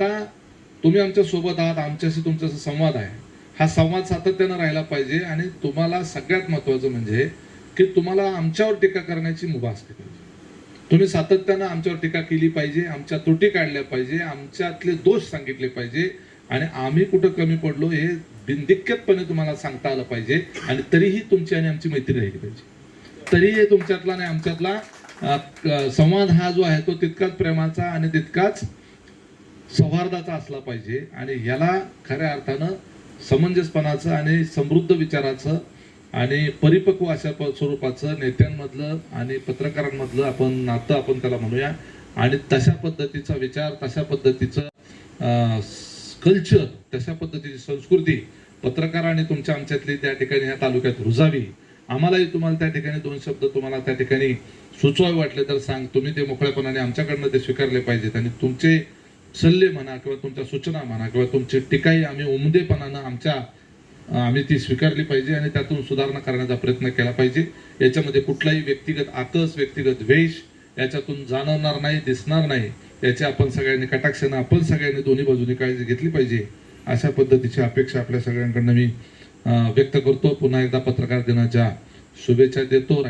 आता तुम्ही आमच्यासोबत आहात आमच्याशी तुमचा संवाद आहे. हा संवाद सातत्यानं राहिला पाहिजे आणि तुम्हाला सगळ्यात महत्वाचं म्हणजे की तुम्हाला आमच्यावर टीका करण्याची मुभा असली पाहिजे. तुम्ही सातत्यानं आमच्यावर टीका केली पाहिजे आमच्या त्रुटी काढल्या पाहिजे आमच्यातले दोष सांगितले पाहिजे आणि आम्ही कुठं कमी पडलो हे बिनदिक्कतपणे तुम्हाला सांगता आलं पाहिजे आणि तरीही तुमची आणि आमची मैत्री राहिली पाहिजे. तरीही तुमच्यातला आणि आमच्यातला संवाद हा जो आहे तो तितकाच प्रेमाचा आणि तितकाच सौहार्दाचा असला पाहिजे आणि याला खऱ्या अर्थानं समंजसपणाचं आणि समृद्ध विचाराचं आणि परिपक्व अशा प- स्वरूपाचं नेत्यांमधलं आणि पत्रकारांमधलं आपण नातं आपण त्याला म्हणूया. आणि तशा पद्धतीचा विचार तशा पद्धतीचं कल्चर तशा पद्धतीची संस्कृती पत्रकार आणि तुमच्या आमच्यातली त्या ठिकाणी ह्या तालुक्यात रुजावी. आम्हालाही तुम्हाला त्या ठिकाणी दोन शब्द तुम्हाला त्या ठिकाणी सुचवावे वाटले तर सांग. तुम्ही ते मोकळेपणाने आमच्याकडनं ते स्वीकारले पाहिजेत आणि तुमचे सल्ले म्हणा किंवा तुमच्या सूचना म्हणा किंवा तुमची टीकाही आम्ही उमदेपणानं आमच्या आम्ही ती स्वीकारली पाहिजे आणि त्यातून सुधारणा करण्याचा प्रयत्न केला पाहिजे. याच्यामध्ये कुठलाही व्यक्तिगत आकस व्यक्तिगत द्वेष याच्यातून जाणवणार नाही दिसणार नाही. याची आपण सगळ्यांनी कटाक्षानं आपण सगळ्यांनी दोन्ही बाजूनी काळजी घेतली पाहिजे. अशा पद्धतीची अपेक्षा आपल्या सगळ्यांकडनं मी व्यक्त करतो. पुन्हा एकदा पत्रकार दिनाच्या शुभेच्छा देतो.